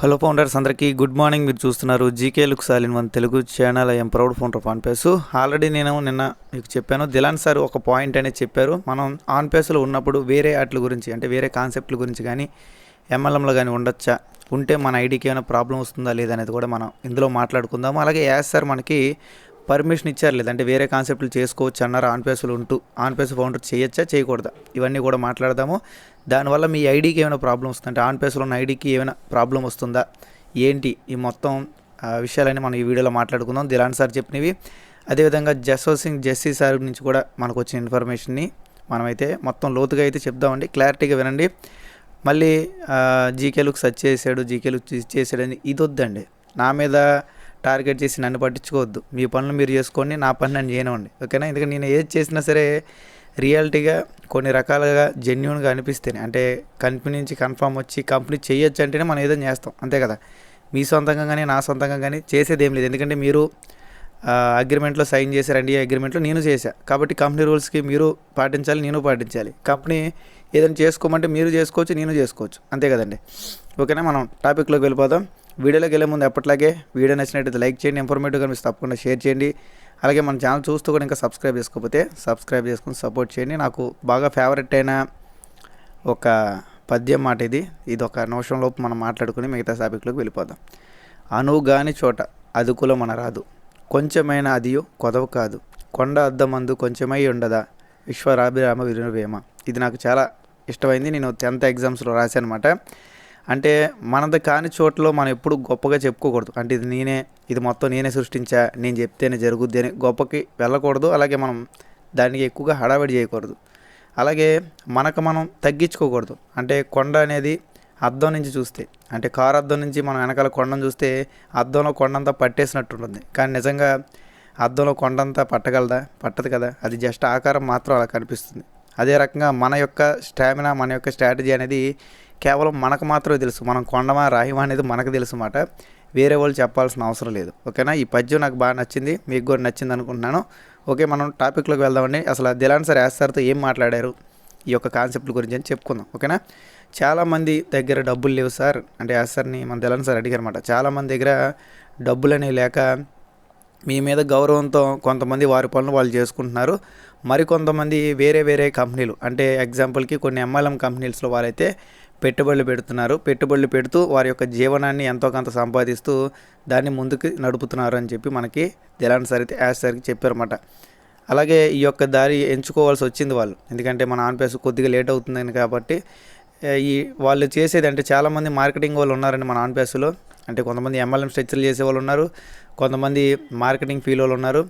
Hello founders అందరికీ good morning. మీరు చూస్తున్నారు GK look సాలిన్ one Telugu channel. I'm proud founder on pace. Already నేను నిన్న మీకు చెప్పాను దిలాన్ సార్ ఒక పాయింట్ అనేది చెప్పారు. మనం ఆన్ పేస్లో ఉన్నప్పుడు వేరే వాటి గురించి అంటే వేరే కాన్సెప్ట్ల గురించి కానీ ఎంఎల్ఎంలో కానీ ఉండొచ్చా? ఉంటే మన ఐడికి ఏమైనా ప్రాబ్లం వస్తుందా లేదా అనేది కూడా మనం ఇందులో మాట్లాడుకుందాము. అలాగే యాస్ సార్ మనకి పర్మిషన్ ఇచ్చారు లేదంటే వేరే కాన్సెప్ట్లు చేసుకోవచ్చు అన్నారు ఆన్ ఉంటూ ఆన్పేస్ ఫౌండర్ చేయొచ్చా చేయకూడదా? ఇవన్నీ కూడా మాట్లాడదాము. దానివల్ల మీ ఐడికి ఏమైనా ప్రాబ్లం వస్తుందంటే అంటే ఉన్న ఐడికి ఏమైనా ప్రాబ్లం వస్తుందా? ఏంటి ఈ మొత్తం విషయాలన్నీ మనం ఈ వీడియోలో మాట్లాడుకుందాం. దిలాన్ సార్ చెప్పినవి. అదేవిధంగా జస్వో సింగ్ జెస్సీ సార్ నుంచి కూడా మనకు వచ్చిన ఇన్ఫర్మేషన్ని మనమైతే మొత్తం లోతుగా అయితే చెప్దామండి. క్లారిటీగా వినండి. మళ్ళీ జీకే లుక్ సర్చ్ చేశాడు జీకే లుక్ చేసాడని ఇది వద్దండి నా మీద టార్గెట్ చేసి నన్ను పట్టించుకోవద్దు. మీ పనులు మీరు చేసుకోండి నా పని నన్ను చేయనివ్వండి. ఓకేనా? ఎందుకంటే నేను ఏది చేసినా సరే రియాలిటీగా కొన్ని రకాలుగా జెన్యున్గా అనిపిస్తేనే అంటే కంపెనీ నుంచి కన్ఫర్మ్ వచ్చి కంపెనీ చేయొచ్చు అంటేనే మనం ఏదో చేస్తాం. అంతే కదా? మీ సొంతంగా కానీ నా సొంతంగా కానీ చేసేది ఏం లేదు. ఎందుకంటే మీరు అగ్రిమెంట్లో సైన్ చేశారండి ఈ అగ్రిమెంట్లో నేను చేశా. కాబట్టి కంపెనీ రూల్స్కి మీరు పాటించాలి నేను పాటించాలి. కంపెనీ ఏదైనా చేసుకోమంటే మీరు చేసుకోవచ్చు నేను చేసుకోవచ్చు. అంతే కదండి? ఓకేనా? మనం టాపిక్లోకి వెళ్ళిపోదాం. వీడియోలోకి వెళ్ళే ముందు ఎప్పట్లాగే వీడియో నచ్చినట్టయితే లైక్ చేయండి ఇన్ఫర్మేటివ్ కనిపిస్తే తప్పకుండా షేర్ చేయండి. అలాగే మన ఛానల్ చూస్తూ కూడా ఇంకా సబ్స్క్రైబ్ చేసుకోకపోతే సబ్స్క్రైబ్ చేసుకుని సపోర్ట్ చేయండి. నాకు బాగా ఫేవరెట్ అయిన ఒక పద్యం మాట ఇది. ఇది ఒక నిమిషంలోపు మనం మాట్లాడుకుని మిగతా టాపిక్లోకి వెళ్ళిపోదాం. అనుగాని చోట అదుకులో మన రాదు. కొంచెమైన అదియో కొదవ కాదు. కొండ అద్దమందు కొంచెమై ఉండదా? విశ్వరాభిరామ వినువేమ ఇది నాకు చాలా ఇష్టమైంది. నేను టెన్త్ ఎగ్జామ్స్లో రాశాను అనమాట అంటే మనది కాని చోట్ల మనం ఎప్పుడు గొప్పగా చెప్పుకోకూడదు. అంటే ఇది నేనే ఇది మొత్తం నేనే సృష్టించా నేను చెప్తేనే జరుగుద్ది అని గొప్పకి వెళ్ళకూడదు. అలాగే మనం దానికి ఎక్కువగా హడావిడి చేయకూడదు. అలాగే మనకు మనం తగ్గించుకోకూడదు. అంటే కొండ అనేది అద్దం నుంచి చూస్తే అంటే కారు అద్దం నుంచి మనం వెనకాల కొండను చూస్తే అద్దంలో కొండంతా పట్టేసినట్టు ఉంటుంది కానీ నిజంగా అద్దంలో కొండంతా పట్టగలదా? పట్టదు కదా. అది జస్ట్ ఆకారం మాత్రం అలా కనిపిస్తుంది. అదే రకంగా మన యొక్క స్టామినా మన యొక్క స్ట్రాటజీ అనేది కేవలం మనకు మాత్రమే తెలుసు. మనం కొండమా రాయమా అనేది మనకు తెలుసు అన్నమాట. వేరే వాళ్ళు చెప్పాల్సిన అవసరం లేదు. ఓకేనా? ఈ పద్యం నాకు బాగా నచ్చింది. మీకు కూడా నచ్చింది అనుకుంటున్నాను. ఓకే మనం టాపిక్లోకి వెళ్దామండి. అసలు దిలాన్ సార్ యాస్ సార్తో ఏం మాట్లాడారు? ఈ యొక్క కాన్సెప్ట్ గురించి అని చెప్పుకుందాం. ఓకేనా? చాలామంది దగ్గర డబ్బులు లేవు సార్. అంటే యాస్ సార్ని మన దిలాన్ సార్ అడిగారన్నమాట చాలామంది దగ్గర డబ్బులు అనేవి లేక మీ మీద గౌరవంతో కొంతమంది వారి పనులు వాళ్ళు చేసుకుంటున్నారు. మరికొంతమంది వేరే వేరే కంపెనీలు. అంటే ఎగ్జాంపుల్కి కొన్ని ఎంఎల్ఎం కంపెనీస్లో వారైతే పెట్టుబడులు పెడుతున్నారు. పెట్టుబడులు పెడుతూ వారి యొక్క జీవనాన్ని ఎంతో కొంత సంపాదిస్తూ దాన్ని ముందుకు నడుపుతున్నారు అని చెప్పి మనకి దిలాన్ సార్ అయితే యాజ్ సార్కి చెప్పారన్నమాట. అలాగే ఈ యొక్క దారి ఎంచుకోవాల్సి వచ్చింది వాళ్ళు. ఎందుకంటే మన ఆన్పేస్ కొద్దిగా లేట్ అవుతుందని కాబట్టి ఈ వాళ్ళు చేసేది అంటే చాలామంది మార్కెటింగ్ వాళ్ళు ఉన్నారండి మన ఆన్పేస్లో అంటే కొంతమంది ఎంఎల్ఎం స్ట్రక్చర్లు చేసే వాళ్ళు ఉన్నారు కొంతమంది మార్కెటింగ్ ఫీల్ వాళ్ళు ఉన్నారు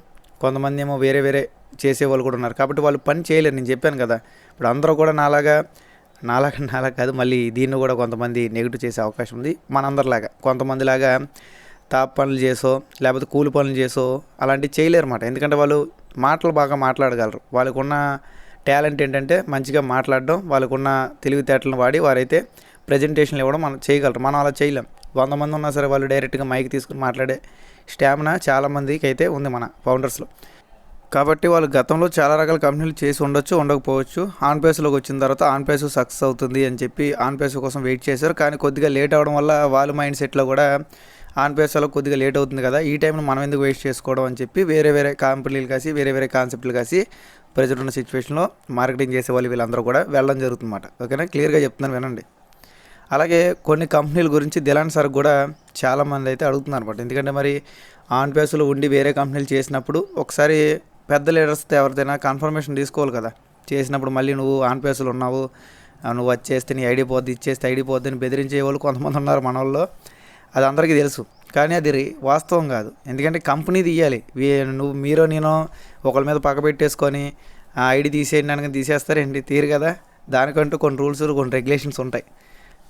కొంతమంది ఏమో వేరే వేరే చేసే వాళ్ళు కూడా ఉన్నారు. కాబట్టి వాళ్ళు పని చేయలేరు. నేను చెప్పాను కదా ఇప్పుడు అందరూ కూడా నాలాగా నాలాగా నాలా కాదు మళ్ళీ దీన్ని కూడా కొంతమంది నెగిటివ్ చేసే అవకాశం ఉంది. మనందరిలాగా కొంతమందిలాగా తాప్ పనులు చేసో లేకపోతే కూలి పనులు చేసో అలాంటివి చేయలేరు అన్నమాట ఎందుకంటే వాళ్ళు మాటలు బాగా మాట్లాడగలరు. వాళ్ళకున్న టాలెంట్ ఏంటంటే మంచిగా మాట్లాడడం వాళ్ళకున్న తెలివితేటలను వాడి వారైతే ప్రజెంటేషన్లు ఇవ్వడం మనం చేయగలరు. మనం అలా చేయలేం. వంద మంది ఉన్నా సరే వాళ్ళు డైరెక్ట్గా మైక్ తీసుకుని మాట్లాడే స్టామినా చాలామందికి అయితే ఉంది మన ఫౌండర్స్లో. కాబట్టి వాళ్ళు గతంలో చాలా రకాల కంపెనీలు చేసి ఉండొచ్చు ఉండకపోవచ్చు. ఆన్ పేస్లోకి వచ్చిన తర్వాత ఆన్ పేస్ సక్సెస్ అవుతుంది అని చెప్పి ఆన్ పేస్ కోసం వెయిట్ చేశారు. కానీ కొద్దిగా లేట్ అవడం వల్ల వాళ్ళ మైండ్ సెట్లో కూడా ఆన్ పేస్లో కొద్దిగా లేట్ అవుతుంది కదా. ఈ టైంలో మనం ఎందుకు వేస్ట్ చేసుకోవడం అని చెప్పి వేరే వేరే కంపెనీలు కాసి వేరే వేరే కాన్సెప్ట్లు కాసి ప్రజెంట్ ఉన్న సిచ్యువేషన్లో మార్కెటింగ్ చేసే వాళ్ళు వీళ్ళందరూ కూడా వెళ్ళడం జరుగుతుందన్నమాట. ఓకేనా? క్లియర్గా చెప్తున్నాను వినండి. అలాగే కొన్ని కంపెనీల గురించి దిలాన్ సార్ కూడా చాలామంది అయితే అడుగుతున్నారు అనమాట ఎందుకంటే మరి ఆన్ పేస్లో ఉండి వేరే కంపెనీలు చేసినప్పుడు ఒకసారి పెద్ద లీడర్స్తో ఎవరిదైనా కన్ఫర్మేషన్ తీసుకోవాలి కదా. చేసినప్పుడు మళ్ళీ నువ్వు ఆన్ పేస్లో ఉన్నావు. ఆ, నువ్వు వచ్చేస్తే నీ ఐడి పోద్ది ఇచ్చేస్తే ఐడి పోద్ది అని బెదిరించే వాళ్ళు కొంతమంది ఉన్నారు మన వాళ్ళు. అది అందరికీ తెలుసు. కానీ అది వాస్తవం కాదు. ఎందుకంటే కంపెనీ తీయాలి. నువ్వు మీరో నేను ఒకళ్ళ మీద పక్క పెట్టేసుకొని ఆ ఐడి తీసేయండి అనగా తీసేస్తారేంటి? తీరు కదా. దానికంటూ కొన్ని రూల్స్ కొన్ని రెగ్యులేషన్స్ ఉంటాయి.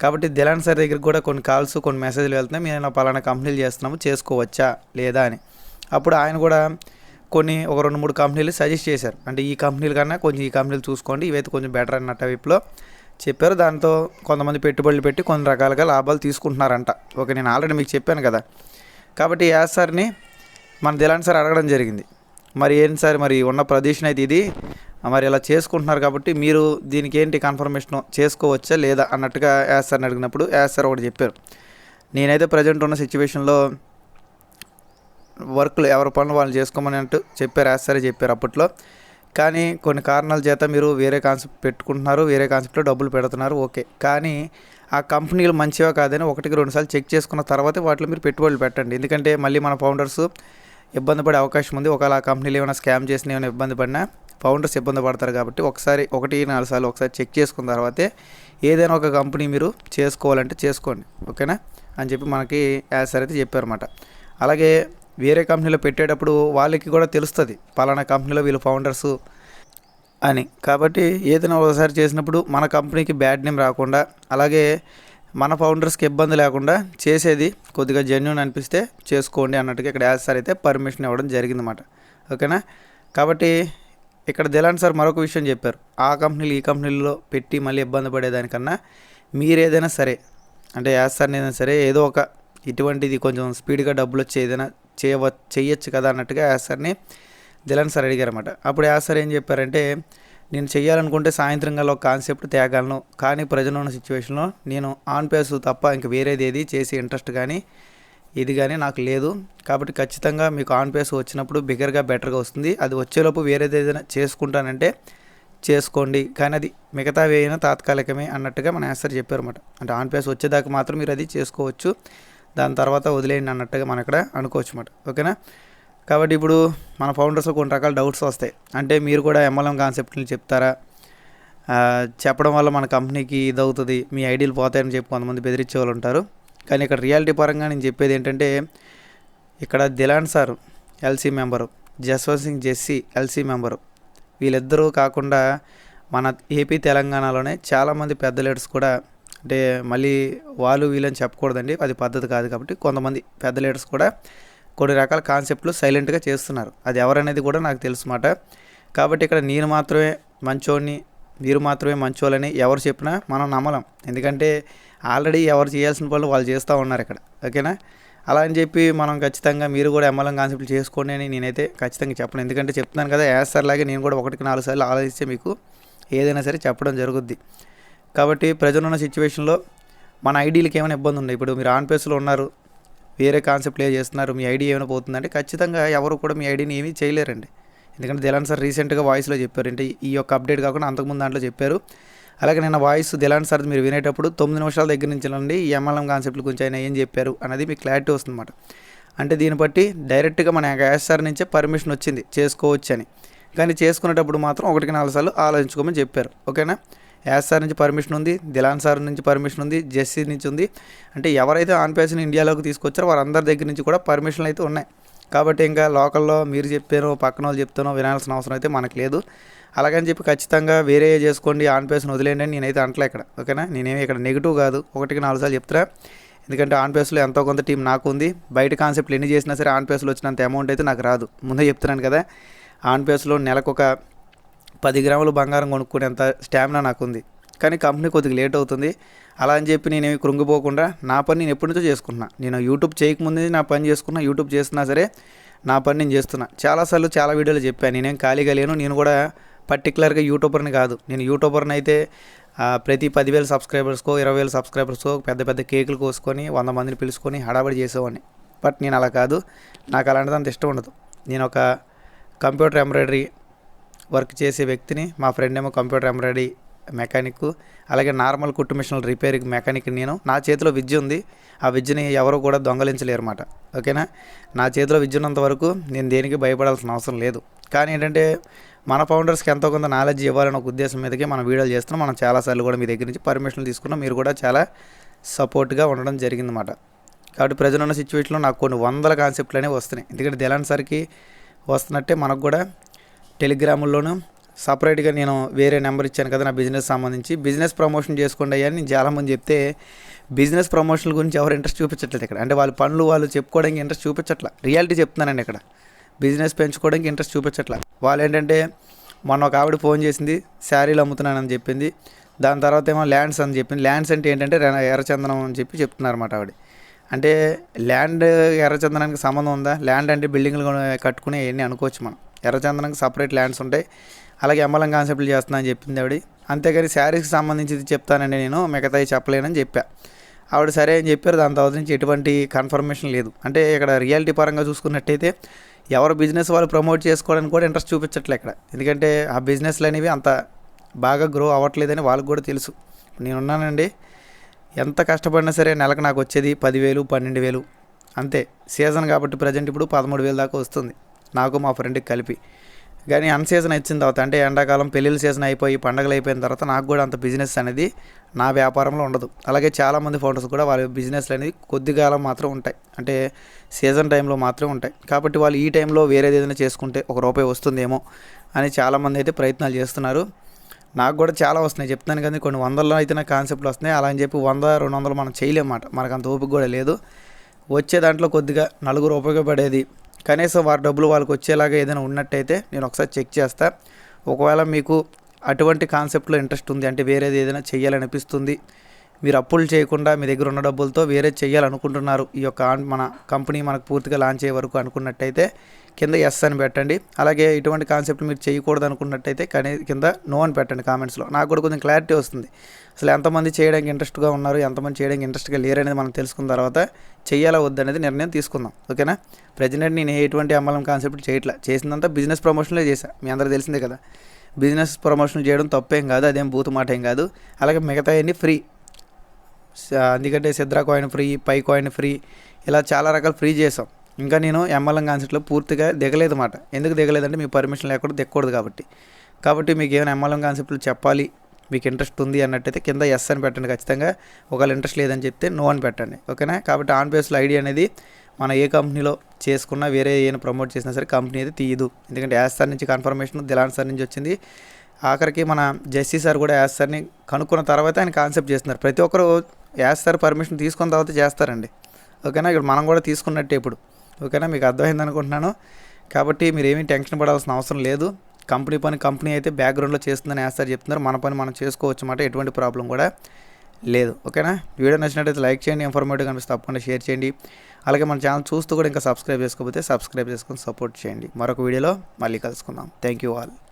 కాబట్టి దిలాన్ సార్ దగ్గరికి కూడా కొన్ని కాల్స్ కొన్ని మెసేజ్లు వెళ్తున్నాయి. మేము పలానా కంపెనీలు చేస్తున్నాము? చేసుకోవచ్చా? లేదా అని. అప్పుడు ఆయన కూడా కొన్ని ఒక రెండు మూడు కంపెనీలు సజెస్ట్ చేశారు. అంటే ఈ కంపెనీల కన్నా కొంచెం ఈ కంపెనీలు చూసుకోండి ఇవైతే కొంచెం బెటర్ అన్నట్టు వైపులో చెప్పారు. దాంతో కొంతమంది పెట్టుబడులు పెట్టి కొన్ని రకాలుగా లాభాలు తీసుకుంటున్నారంట. ఓకే నేను ఆల్రెడీ మీకు చెప్పాను కదా. కాబట్టి యాజ్ సార్ని మన దిలాన్ సార్ అడగడం జరిగింది. మరి ఏంటి సార్ మరి ఉన్న ప్రదేశం అయితే ఇది. మరి ఇలా చేసుకుంటున్నారు కాబట్టి మీరు దీనికి ఏంటి కన్ఫర్మేషన్ చేసుకోవచ్చా లేదా అన్నట్టుగా యాజ్ సార్ని అడిగినప్పుడు యాజ్ సార్ ఒకటి చెప్పారు. నేనైతే ప్రజెంట్ ఉన్న సిచ్యువేషన్లో వర్క్లు ఎవరి పనులు వాళ్ళు చేసుకోమని అంటూ చెప్పారు వేస్తారని చెప్పారు అప్పట్లో. కానీ కొన్ని కారణాల చేత మీరు వేరే కాన్సెప్ట్ పెట్టుకుంటున్నారు వేరే కాన్సెప్ట్లో డబ్బులు పెడుతున్నారు ఓకే. కానీ ఆ కంపెనీలు మంచివా కాదని ఒకటికి రెండుసార్లు చెక్ చేసుకున్న తర్వాత వాటిలో మీరు పెట్టుబడులు పెట్టండి. ఎందుకంటే మళ్ళీ మన ఫౌండర్స్ ఇబ్బంది పడే అవకాశం ఉంది. ఒకవేళ ఆ కంపెనీలు ఏమైనా స్కామ్ చేసిన ఏమైనా ఇబ్బంది పడినా ఫౌండర్స్ ఇబ్బంది పడతారు కాబట్టి ఒకసారి ఒకటి నాలుగు సార్లు ఒకసారి చెక్ చేసుకున్న తర్వాతే ఏదైనా ఒక కంపెనీ మీరు చేసుకోవాలంటే చేసుకోండి. ఓకేనా? అని చెప్పి మనకి యాసర్ సార్ అయితే చెప్పారన్నమాట. అలాగే వేరే కంపెనీలో పెట్టేటప్పుడు వాళ్ళకి కూడా తెలుస్తుంది పలానా కంపెనీలో వీళ్ళు ఫౌండర్స్ అని. కాబట్టి ఏదైనా ఒకసారి చేసినప్పుడు మన కంపెనీకి బ్యాడ్ నేమ్ రాకుండా అలాగే మన ఫౌండర్స్కి ఇబ్బంది లేకుండా చేసేది కొద్దిగా జెన్యున్ అనిపిస్తే చేసుకోండి అన్నట్టుగా ఇక్కడ యాజ్ సార్ అయితే పర్మిషన్ ఇవ్వడం జరిగిందన్నమాట. ఓకేనా? కాబట్టి ఇక్కడ దిలాన్ సార్ మరొక విషయం చెప్పారు. ఆ కంపెనీలు ఈ కంపెనీల్లో పెట్టి మళ్ళీ ఇబ్బంది పడేదానికన్నా మీరు ఏదైనా సరే అంటే యాజ్ సార్ ఏదైనా సరే ఏదో ఒక ఇటువంటిది కొంచెం స్పీడ్గా డబ్బులు వచ్చే ఏదైనా చేయవ చేయొచ్చు కదా అన్నట్టుగా యాసర్ని దిలన్ సార్ అడిగారన్నమాట. అప్పుడు యాసర్ సార్ ఏం చెప్పారంటే నేను చేయాలనుకుంటే సాయంత్రం గల ఒక కాన్సెప్ట్ తేగలను కానీ ప్రజలు ఉన్న సిచ్యువేషన్లో నేను ఆన్ పేస్ తప్ప ఇంక వేరేది ఏది చేసే ఇంట్రెస్ట్ కానీ ఇది కానీ నాకు లేదు. కాబట్టి ఖచ్చితంగా మీకు ఆన్ పేస్ వచ్చినప్పుడు బిగ్గరగా బెటర్గా వస్తుంది. అది వచ్చేలోపు వేరేది ఏదైనా చేసుకుంటానంటే చేసుకోండి. కానీ అది మిగతా వేయినా తాత్కాలికమే అన్నట్టుగా మన ఆన్సర్ చెప్పారన్నమాట. అంటే ఆన్ పేస్ వచ్చేదాకా మాత్రం మీరు అది చేసుకోవచ్చు. దాని తర్వాత వదిలేయండి అన్నట్టుగా మనం ఇక్కడ అనుకోవచ్చు అన్నమాట. ఓకేనా? కాబట్టి ఇప్పుడు మన ఫౌండర్స్ కొన్ని రకాల డౌట్స్ వస్తాయి. అంటే మీరు కూడా ఎంఎల్ఎం కాన్సెప్ట్ని చెప్తారా? చెప్పడం వల్ల మన కంపెనీకి ఇది అవుతుంది మీ ఐడియాలు పోతాయని చెప్పి కొంతమంది బెదిరించే వాళ్ళు ఉంటారు. కానీ ఇక్కడ రియాలిటీ పరంగా నేను చెప్పేది ఏంటంటే ఇక్కడ Dilan sir LC member Jaswant Singh Jessie LC member వీళ్ళిద్దరూ కాకుండా మన ఏపీ తెలంగాణలోనే చాలామంది పెద్ద లీడర్స్ కూడా అంటే మళ్ళీ వాళ్ళు వీళ్ళని చెప్పకూడదండి. అది పద్ధతి కాదు కాబట్టి కొంతమంది పెద్ద లీడర్స్ కూడా కొన్ని రకాల కాన్సెప్ట్లు సైలెంట్గా చేస్తున్నారు. అది ఎవరనేది కూడా నాకు తెలుసు మాట కాబట్టి ఇక్కడ నేను మాత్రమే మంచోడిని మీరు మాత్రమే మంచోళ్ళని ఎవరు చెప్పినా మనం నమ్మలం. ఎందుకంటే ఆల్రెడీ ఎవరు చేయాల్సిన పనులు వాళ్ళు చేస్తూ ఉన్నారు ఇక్కడ. ఓకేనా? అలా అని చెప్పి మనం ఖచ్చితంగా మీరు కూడా ఎంఎల్ఎం కాన్సెప్ట్లు చేసుకోండి అని నేనైతే ఖచ్చితంగా చెప్పను. ఎందుకంటే చెప్తున్నాను కదా యాజ్ సార్ లాగే నేను కూడా ఒకటికి నాలుగు సార్లు ఆలోచిస్తే మీకు ఏదైనా సరే చెప్పడం జరుగుద్ది. కాబట్టి ప్రజలు ఉన్న సిచ్యువేషన్లో మన ఐడీలకి ఏమైనా ఇబ్బంది ఉంది? ఇప్పుడు మీరు ఆన్ పేస్లో ఉన్నారు వేరే కాన్సెప్ట్ ప్లే చేస్తున్నారు మీ ఐడి ఏమైనా పోతుందంటే ఖచ్చితంగా ఎవరు కూడా మీ ఐడిని ఏమీ చేయలేరండి. ఎందుకంటే దిలాన్ సార్ రీసెంట్గా వాయిస్లో చెప్పారు. అంటే ఈ యొక్క అప్డేట్ కాకుండా అంతకుముందు దాంట్లో చెప్పారు. అలాగే నిన్న వాయిస్ దిలాన్ సార్ మీరు వినేటప్పుడు తొమ్మిది నిమిషాల దగ్గర నుంచి నుండి ఈ ఎంఎల్ఎం కాన్సెప్ట్ల గురించి ఆయన ఏం చెప్పారు అనేది మీకు క్లారిటీ వస్తుందన్నమాట. అంటే దీన్ని బట్టి డైరెక్ట్గా మన యాస్ సార్ నుంచే పర్మిషన్ వచ్చింది చేసుకోవచ్చు అని. కానీ చేసుకునేటప్పుడు మాత్రం ఒకటికి నాలుగు సార్లు ఆలోచించుకోమని చెప్పారు. ఓకేనా? యాస్ సార్ నుంచి పర్మిషన్ ఉంది దిలాన్ సార్ నుంచి పర్మిషన్ ఉంది జెస్సీ నుంచి ఉంది. అంటే ఎవరైతే ఆన్ పేస్ని ఇండియాలోకి తీసుకొచ్చారో వారందరి దగ్గర నుంచి కూడా పర్మిషన్లు అయితే ఉన్నాయి. కాబట్టి ఇంకా లోకల్లో మీరు చెప్పారో పక్కన వాళ్ళు చెప్తానో వినాల్సిన అవసరం అయితే మనకు లేదు. అలాగని చెప్పి ఖచ్చితంగా వేరే చేసుకోండి ఆన్ పేస్ని వదిలేయండి అని నేనైతే అంటలే ఇక్కడ. ఓకేనా? నేనేమి ఇక్కడ నెగిటివ్ కాదు. ఒకటికి నాలుగు సార్లు చెప్తారా ఎందుకంటే ఆన్ పేస్లో ఎంతో కొంత టీం నాకు ఉంది. బయట కాన్సెప్ట్లు ఎన్ని చేసినా సరే ఆన్ పేస్లో వచ్చినంత అమౌంట్ అయితే నాకు రాదు. ముందే చెప్తున్నాను కదా. ఆన్ పేస్లో నెలకు ఒక పది గ్రాములు బంగారం కొనుక్కునేంత స్టామినా నాకు ఉంది కానీ కంపెనీ కొద్దిగా లేట్ అవుతుంది. అలా అని చెప్పి నేనేమి కృంగిపోకుండా నా పని నేను ఎప్పటి నుంచో చేసుకున్నా నేను యూట్యూబ్ చేయకముందే నా పని చేసుకున్నా యూట్యూబ్ చేస్తున్నా సరే నా పని నేను చేస్తున్నా. చాలాసార్లు చాలా వీడియోలు చెప్పాను. నేనేం ఖాళీగా లేను. నేను కూడా పర్టికులర్గా యూట్యూబర్ని కాదు. నేను యూట్యూబర్ని అయితే ప్రతి పదివేల సబ్స్క్రైబర్స్కో ఇరవై వేల సబ్స్క్రైబర్స్కో పెద్ద పెద్ద కేకులు కోసుకొని వంద మందిని పిలుచుకొని హడాబడి చేసేవాడిని. బట్ నేను అలా కాదు. నాకు అలాంటిది అంత ఇష్టం ఉండదు. నేను ఒక కంప్యూటర్ ఎంబ్రాయిడరీ వర్క్ చేసే వ్యక్తిని మా ఫ్రెండ్ ఏమో కంప్యూటర్ ఎంబ్రాయిడరీ మెకానిక్ అలాగే నార్మల్ కుట్టు మిషన్ రిపేరింగ్ మెకానిక్ నేను. నా చేతిలో విద్య ఉంది. ఆ విద్యని ఎవరు కూడా దొంగలించలేరు అన్నమాట. ఓకేనా నా? చేతిలో విద్య ఉన్నంత వరకు నేను దేనికి భయపడాల్సిన అవసరం లేదు. కానీ ఏంటంటే మన ఫౌండర్స్కి ఎంతో కొంత నాలెడ్జ్ ఇవ్వాలనే ఒక ఉద్దేశం మీదకి మనం వీడియోలు చేస్తున్నాం. మనం చాలాసార్లు కూడా మీ దగ్గర నుంచి పర్మిషన్లు తీసుకున్నాం. మీరు కూడా చాలా సపోర్ట్గా ఉండడం జరిగిందన్నమాట కాబట్టి ప్రజలు ఉన్న సిచ్యువేషన్లో నాకు కొన్ని వందల కాన్సెప్ట్లు అనేవి వస్తున్నాయి. ఎందుకంటే దిలాన్ సార్కి వస్తున్నట్టే మనకు కూడా టెలిగ్రాముల్లోనూ? సపరేట్గా నేను వేరే నెంబర్ ఇచ్చాను కదా నా బిజినెస్ సంబంధించి. బిజినెస్ ప్రమోషన్ చేసుకోండి అయ్యా అని నేను చాలామంది చెప్తే బిజినెస్ ప్రమోషన్ గురించి ఎవరు ఇంట్రెస్ట్ చూపించట్లేదు ఇక్కడ. అంటే వాళ్ళ పనులు వాళ్ళు చెప్పుకోవడానికి ఇంట్రెస్ట్ చూపించట్లా. రియాలిటీ చెప్తున్నానండి ఇక్కడ. బిజినెస్ పెంచుకోవడానికి ఇంట్రెస్ట్ చూపించట్లా. వాళ్ళు ఏంటంటే మొన్న ఒక ఆవిడ ఫోన్ చేసింది శారీలు అమ్ముతున్నానని చెప్పింది. దాని తర్వాత ఏమో ల్యాండ్స్ అని చెప్పింది. ల్యాండ్స్ అంటే ఏంటంటే ఎర్రచందనం అని చెప్పి చెప్తున్నారు అన్నమాట ఆవిడ. అంటే ల్యాండ్ ఎర్రచందనానికి సంబంధం ఉందా? ల్యాండ్ అంటే బిల్డింగ్లు కొన- కట్టుకునే అవన్నీ అనుకోవచ్చు మనం. ఎర్రచందనానికి సపరేట్ ల్యాండ్స్ ఉంటాయి. అలాగే ఎంబలం కాన్సెప్ట్లు చేస్తున్నా అని చెప్పింది ఆవిడ. అంతేగాని శారీస్కి సంబంధించి చెప్తానండి నేను మిగతాయి చెప్పలేనని చెప్పా. ఆవిడ సరే అని చెప్పారు దాని తర్వాత నుంచి ఎటువంటి కన్ఫర్మేషన్ లేదు. అంటే ఇక్కడ రియాలిటీ పరంగా చూసుకున్నట్టయితే ఎవరు బిజినెస్ వాళ్ళు ప్రమోట్ చేసుకోవడానికి కూడా ఇంట్రెస్ట్ చూపించట్లే ఇక్కడ. ఎందుకంటే ఆ బిజినెస్లు అనేవి అంత బాగా గ్రో అవ్వట్లేదని వాళ్ళకి కూడా తెలుసు. నేనున్నానండి ఎంత కష్టపడినా సరే నెలకు నాకు వచ్చేది పదివేలు పన్నెండు వేలు. అంతే. సీజన్ కాబట్టి ప్రజెంట్ ఇప్పుడు పదమూడు వేలు దాకా వస్తుంది. నాకు మా ఫ్రెండ్కి కలిపి. కానీ అన్ సీజన్ వచ్చిన తర్వాత అంటే ఎండాకాలం పెళ్ళిళ్ళ సీజన్ అయిపోయి పండగలు అయిపోయిన తర్వాత నాకు కూడా అంత బిజినెస్ అనేది నా వ్యాపారంలో ఉండదు. అలాగే చాలామంది ఫౌండర్స్ కూడా వాళ్ళ బిజినెస్లు అనేది కొద్ది కాలం మాత్రం ఉంటాయి. అంటే సీజన్ టైంలో మాత్రమే ఉంటాయి. కాబట్టి వాళ్ళు ఈ టైంలో వేరేది ఏదైనా చేసుకుంటే ఒక రూపాయి వస్తుందేమో అని చాలామంది అయితే ప్రయత్నాలు చేస్తున్నారు. నాకు కూడా చాలా వస్తున్నాయి. చెప్తున్నాను కానీ కొన్ని వందల్లో అయితే నాకు కాన్సెప్ట్లు వస్తున్నాయి. అలా అని చెప్పి వంద రెండు వందలు మనం చేయలేమాట మనకు అంత ఓపిక కూడా లేదు. వచ్చే దాంట్లో కొద్దిగా నలుగురు ఉపయోగపడేది కనీసం వారి డబ్బులు వాళ్ళకి వచ్చేలాగా ఏదైనా ఉన్నట్టయితే నేను ఒకసారి చెక్ చేస్తా. ఒకవేళ మీకు అటువంటి కాన్సెప్ట్లో ఇంట్రెస్ట్ ఉంది అంటే వేరేది ఏదైనా చేయాలనిపిస్తుంది మీరు అప్పులు చేయకుండా మీ దగ్గర ఉన్న డబ్బులతో వేరే చేయాలనుకుంటున్నారు ఈ యొక్క మన కంపెనీ మనకు పూర్తిగా లాంచ్ అయ్యే వరకు అనుకున్నట్టయితే కింద ఎస్ అని పెట్టండి. అలాగే ఇటువంటి కాన్సెప్ట్ మీరు చేయకూడదు అనుకున్నట్టయితే కనీ కింద నో అని పెట్టండి కామెంట్స్లో నాకు కూడా కొంచెం క్లారిటీ వస్తుంది. అసలు ఎంతమంది చేయడానికి ఇంట్రెస్ట్గా ఉన్నారు ఎంతమంది చేయడానికి ఇంట్రెస్ట్గా లేరు అనేది మనం తెలుసుకున్న తర్వాత చేయాలా వద్దనేది నిర్ణయం తీసుకుందాం. ఓకేనా? ప్రజెంట్ నేను ఎటువంటి అమ్మలం కాన్సెప్ట్ చేయట్లా. చేసిందంతా బిజినెస్ ప్రమోషన్లే చేశాను మీ అందరూ తెలిసిందే కదా. బిజినెస్ ప్రమోషన్ చేయడం తప్పేం కాదు అదేం బూత్ మాట ఏం కాదు. అలాగే మిగతా అన్ని ఫ్రీ ఎందుకంటే Sidra coin free pi coin free ఇలా చాలా రకాలు ఫ్రీ చేసాం ఇంకా నేను ఎంఎల్ఎం కాన్సెప్ట్లో పూర్తిగా దిగలేదు మాట. ఎందుకు దిగలేదంటే మీ పర్మిషన్ లేకుండా దిగకూడదు కాబట్టి. కాబట్టి మీకు ఏమైనా ఎంఎల్ఎం కాన్సెప్ట్లు చెప్పాలి మీకు ఇంట్రెస్ట్ ఉంది అన్నట్టయితే కింద ఎస్ అని పెట్టండి ఖచ్చితంగా. ఒకవేళ ఇంట్రెస్ట్ లేదని చెప్తే నో అని పెట్టండి. ఓకేనా? కాబట్టి ఆన్ బేస్లో ఐడి అనేది మన ఏ కంపెనీలో చేసుకున్నా వేరే ఏమైనా ప్రమోట్ చేసినా సరే కంపెనీ అయితే తీయదు. ఎందుకంటే యాస్ సార్ నుంచి కన్ఫర్మేషన్ దిలాన్ సార్ నుంచి వచ్చింది. ఆఖరికి మన జెస్సీ సార్ కూడా యాస్ సార్ని కనుక్కున్న తర్వాత ఆయన కాన్సెప్ట్ చేస్తున్నారు. ప్రతి ఒక్కరు యాస్ సార్ పర్మిషన్ తీసుకున్న తర్వాత చేస్తారండి. ఓకేనా? ఇక్కడ మనం కూడా తీసుకున్నట్టే ఇప్పుడు. ఓకేనా? మీకు అర్థమైంది అనుకుంటున్నాను. కాబట్టి మీరు ఏమీ టెన్షన్ పడాల్సిన అవసరం లేదు. కంపెనీ పని కంపెనీ అయితే బ్యాక్గ్రౌండ్లో చేస్తుందని యాస్ చెప్తున్నారు. మన పని మనం చేసుకోవచ్చు అన్నమాట. ఎటువంటి ప్రాబ్లం కూడా లేదు. ఓకేనా? వీడియో నచ్చినట్టయితే లైక్ చేయండి. ఇన్ఫర్మేటివ్ కనిపిస్తే తప్పకుండా షేర్ చేయండి. అలాగే మన ఛానల్ చూస్తూ కూడా ఇంకా సబ్స్క్రైబ్ చేసుకోకపోతే సబ్స్క్రైబ్ చేసుకొని సపోర్ట్ చేయండి. మరొక వీడియోలో మళ్ళీ కలుసుకుందాం. Thank you all.